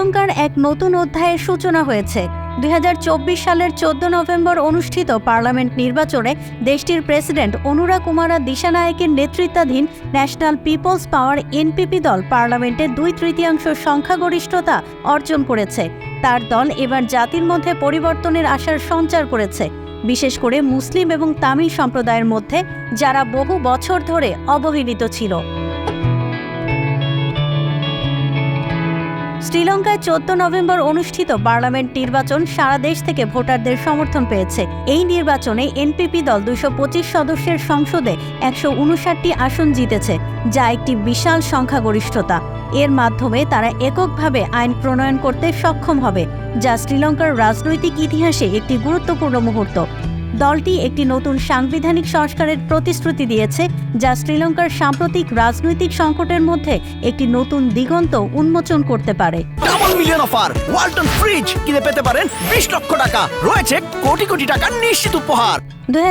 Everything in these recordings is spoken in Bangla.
শ্রীলঙ্কার এক নতুন অধ্যায়ের সূচনা হয়েছে। দুই হাজার চব্বিশ সালের চোদ্দ নভেম্বর অনুষ্ঠিত পার্লামেন্ট নির্বাচনে দেশটির প্রেসিডেন্ট অনুরা কুমারা দিশানায়েকের নেতৃত্বাধীন ন্যাশনাল পিপলস পাওয়ার এনপিপি দল পার্লামেন্টে দুই তৃতীয়াংশ সংখ্যাগরিষ্ঠতা অর্জন করেছে। তার দল এবার জাতির মধ্যে পরিবর্তনের আশার সঞ্চার করেছে। বিশেষ করে মুসলিম এবং তামিল সম্প্রদায়ের মধ্যে, যারা বহু বছর ধরে অবহেলিত ছিল। শ্রীলঙ্কায় চোদ্দ নভেম্বর অনুষ্ঠিত পার্লামেন্ট নির্বাচন সারা দেশ থেকে ভোটারদের সমর্থন পেয়েছে। এই নির্বাচনে এনপিপি দল দুশো পঁচিশ সদস্যের সংসদে একশো উনষাটটি আসন জিতেছে, যা একটি বিশাল সংখ্যাগরিষ্ঠতা। এর মাধ্যমে তারা এককভাবে আইন প্রণয়ন করতে সক্ষম হবে, যা শ্রীলঙ্কার রাজনৈতিক ইতিহাসে একটি গুরুত্বপূর্ণ মুহূর্ত। দলটি একটি নতুন সাংবিধানিক সংস্কারের প্রতিশ্রুতি দিয়েছে, যা শ্রীলঙ্কার সাম্প্রতিক রাজনৈতিক সংকটের মধ্যে একটি নতুন দিগন্ত উন্মোচন করতে পারে। Double million offer Walton fridge কিনে পেতে পারেন বিশ লক্ষ টাকা। রয়েছে কোটি কোটি টাকার নিশ্চিত উপহার। দুই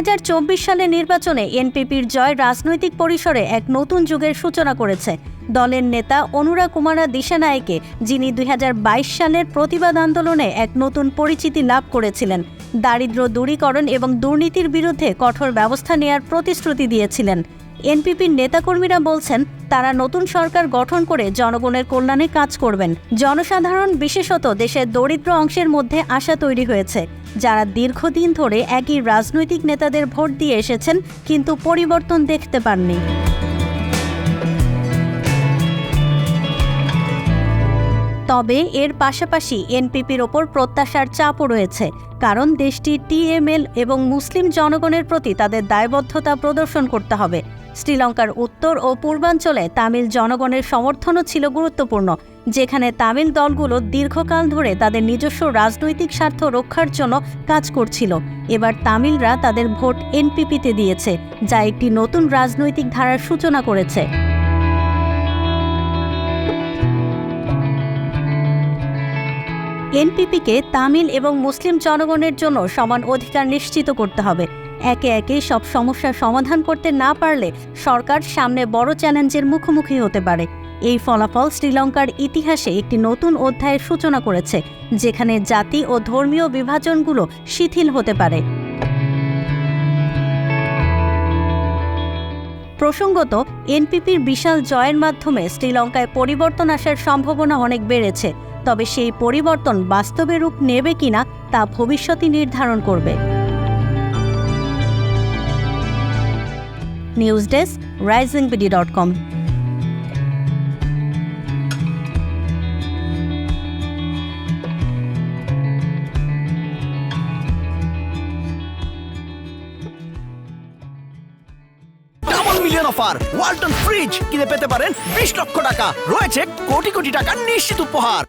সালে নির্বাচনে এনপিপির জয় রাজনৈতিক পরিসরে এক নতুন যুগের সূচনা করেছে। দলের নেতা অনুরা কুমারা দিশানায়কে, যিনি দুই হাজার বাইশ সালের প্রতিবাদ আন্দোলনে এক নতুন পরিচিতি লাভ করেছিলেন দারিদ্র দূরীকরণ এবং দুর্নীতির বিরুদ্ধে কঠোর ব্যবস্থা নেয়ার প্রতিশ্রুতি দিয়েছিলেন। এনপিপির নেতাকর্মীরা বলছেন, তারা নতুন সরকার গঠন করে জনগণের কল্যাণে কাজ করবেন। জনসাধারণ, বিশেষত দেশের দরিদ্র অংশের মধ্যে আশা তৈরি হয়েছে। যারা দীর্ঘদিন ধরে একই রাজনৈতিক নেতাদের ভোট দিয়ে এসেছেন, কিন্তু পরিবর্তন দেখতে পাননি। তবে এর পাশাপাশি এনপিপির ওপর প্রত্যাশার চাপও রয়েছে, কারণ দেশটি টিএমএল এবং মুসলিম জনগণের প্রতি তাদের দায়বদ্ধতা প্রদর্শন করতে হবে। শ্রীলঙ্কার উত্তর ও পূর্বাঞ্চলে তামিল জনগণের সমর্থনও ছিল গুরুত্বপূর্ণ, যেখানে তামিল দলগুলো দীর্ঘকাল ধরে তাদের নিজস্ব রাজনৈতিক স্বার্থ রক্ষার জন্য কাজ করছিল। এবার তামিলরা তাদের ভোট এনপিপিতে দিয়েছে, যা একটি নতুন রাজনৈতিক ধারার সূচনা করেছে। এনপিপিকে তামিল এবং মুসলিম জনগণের জন্য সমান অধিকার নিশ্চিত করতে হবে। একে একে সব সমস্যার সমাধান করতে না পারলে সরকার সামনে বড় চ্যালেঞ্জের মুখোমুখি হতে পারে। এই ফলাফল শ্রীলঙ্কার ইতিহাসে একটি নতুন অধ্যায়ের সূচনা করেছে, যেখানে জাতি ও ধর্মীয় বিভাজনগুলো শিথিল হতে পারে। প্রসঙ্গত, এনপিপির বিশাল জয়ের মাধ্যমে শ্রীলঙ্কায় পরিবর্তন আসার সম্ভাবনা অনেক বেড়েছে। তবে সেই পরিবর্তন বাস্তবে রূপ নেবে কিনা তা ভবিষ্যতই নির্ধারণ করবে। News desk rising BD dot com. Walton fridge কিনে পেতে পারেন বিশ লক্ষ টাকা। রয়েছে কোটি কোটি টাকার নিশ্চিত উপহার।